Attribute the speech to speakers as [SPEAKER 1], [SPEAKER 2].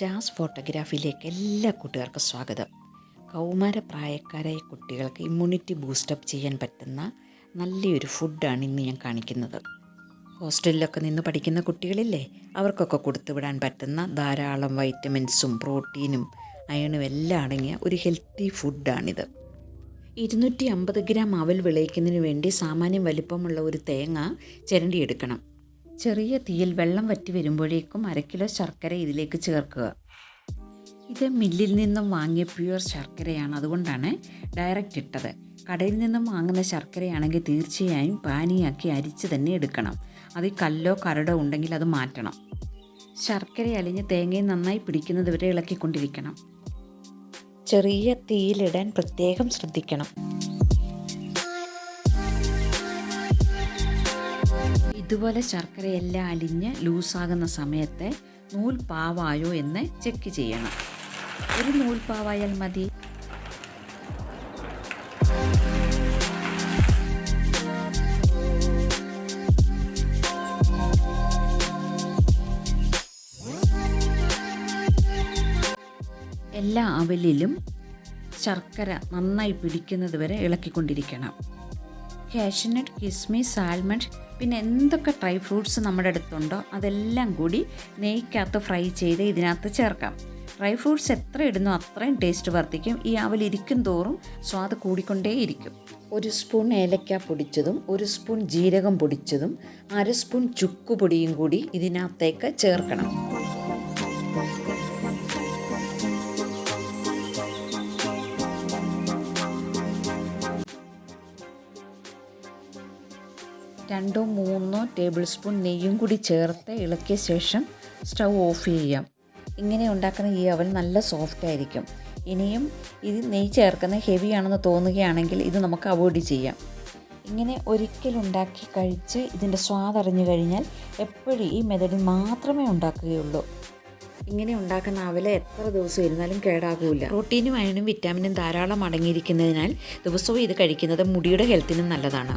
[SPEAKER 1] Jazz ഫോട്ടോഗ്രാഫിയിലേക്ക് എല്ലാ കൂട്ടുകാർക്കും സ്വാഗതം. കൗമാര പ്രായക്കാരായ കുട്ടികൾക്ക് ഇമ്മ്യൂണിറ്റി ബൂസ്റ്റപ്പ് ചെയ്യാൻ പറ്റുന്ന നല്ലൊരു ഫുഡാണ് ഇന്ന് ഞാൻ കാണിക്കുന്നത്. ഹോസ്റ്റലിലൊക്കെ നിന്ന് പഠിക്കുന്ന കുട്ടികളില്ലേ അവർക്കൊക്കെ കൊടുത്തുവിടാൻ പറ്റുന്ന ധാരാളം വൈറ്റമിൻസും പ്രോട്ടീനും അയണും എല്ലാം അടങ്ങിയ ഒരു ഹെൽത്തി ഫുഡാണിത് ഇരുന്നൂറ്റി അമ്പത് ഗ്രാം അവൽ വിളയിക്കുന്നതിന് വേണ്ടി സാമാന്യം വലിപ്പമുള്ള ഒരു തേങ്ങ ചിരണ്ടിയെടുക്കണം. ചെറിയ തീയിൽ വെള്ളം വറ്റി വരുമ്പോഴേക്കും അരക്കിലോ കിലോ ശർക്കര ഇതിലേക്ക് ചേർക്കുക. ഇത് മില്ലിൽ നിന്നും വാങ്ങിയ പ്യുവർ ശർക്കരയാണ്. അതുകൊണ്ടാണ് ഡയറക്റ്റ് ഇട്ടത്. കടയിൽ നിന്നും വാങ്ങുന്ന ശർക്കരയാണെങ്കിൽ തീർച്ചയായും പാനിയാക്കി അരിച്ച് തന്നെ എടുക്കണം. അതിൽ കല്ലോ കരടോ ഉണ്ടെങ്കിൽ അത് മാറ്റണം. ശർക്കര അലിഞ്ഞ് തേങ്ങയും നന്നായി പിടിക്കുന്നത് വരെ ഇളക്കിക്കൊണ്ടിരിക്കണം. ചെറിയ തീയിലിടാൻ പ്രത്യേകം ശ്രദ്ധിക്കണം. ഇതുപോലെ ശർക്കരയെല്ലാം അലിഞ്ഞ് ലൂസാകുന്ന സമയത്ത് പാവായോ എന്ന് ചെക്ക് ചെയ്യണം. ഒരു നൂൽ പാവായാൽ മതി. എല്ലാ അവലിലും ശർക്കര നന്നായി പിടിക്കുന്നത് വരെ ഇളക്കിക്കൊണ്ടിരിക്കണം. കാഷ്നട്ട് കിസ്മിസ് സാൽമണ്ട് പിന്നെ എന്തൊക്കെ ഡ്രൈ ഫ്രൂട്ട്സ് നമ്മുടെ അടുത്തുണ്ടോ അതെല്ലാം കൂടി നെയ്ക്കകത്ത് ഫ്രൈ ചെയ്ത് ഇതിനകത്ത് ചേർക്കാം. ഡ്രൈ ഫ്രൂട്ട്സ് എത്ര ഇടുന്നോ അത്രയും ടേസ്റ്റ് വർദ്ധിക്കും. ഈ അവൽ ഇരിക്കും തോറും സ്വാദ് കൂടിക്കൊണ്ടേയിരിക്കും. ഒരു സ്പൂൺ ഏലക്ക പൊടിച്ചതും ഒരു സ്പൂൺ ജീരകം പൊടിച്ചതും അര സ്പൂൺ ചുക്കുപൊടിയും കൂടി ഇതിനകത്തേക്ക് ചേർക്കണം. രണ്ടോ മൂന്നോ ടേബിൾ സ്പൂൺ നെയ്യും കൂടി ചേർത്ത് ഇളക്കിയ ശേഷം സ്റ്റൗ ഓഫ് ചെയ്യാം. ഇങ്ങനെ ഉണ്ടാക്കുന്ന ഈ അവൽ നല്ല സോഫ്റ്റ് ആയിരിക്കും. ഇനിയും ഇത് നെയ്യ് ചേർക്കുന്ന ഹെവി ആണെന്ന് തോന്നുകയാണെങ്കിൽ ഇത് നമുക്ക് അവോയ്ഡ് ചെയ്യാം. ഇങ്ങനെ ഒരിക്കലുണ്ടാക്കി കഴിച്ച് ഇതിന്റെ സ്വാദ് അറിഞ്ഞു കഴിഞ്ഞാൽ എപ്പോഴും ഈ മെതഡിൽ മാത്രമേ ഉണ്ടാക്കുകയുള്ളൂ. ഇങ്ങനെ ഉണ്ടാക്കുന്ന അവല എത്ര ദിവസം ഇരുന്നാലും കേടാകില്ല പ്രോട്ടീനും അയണും വിറ്റാമിനും ധാരാളം അടങ്ങിയിരിക്കുന്നതിനാൽ ദിവസവും ഇത് കഴിക്കുന്നത് മുടിയുടെ ഹെൽത്തിനും നല്ലതാണ്.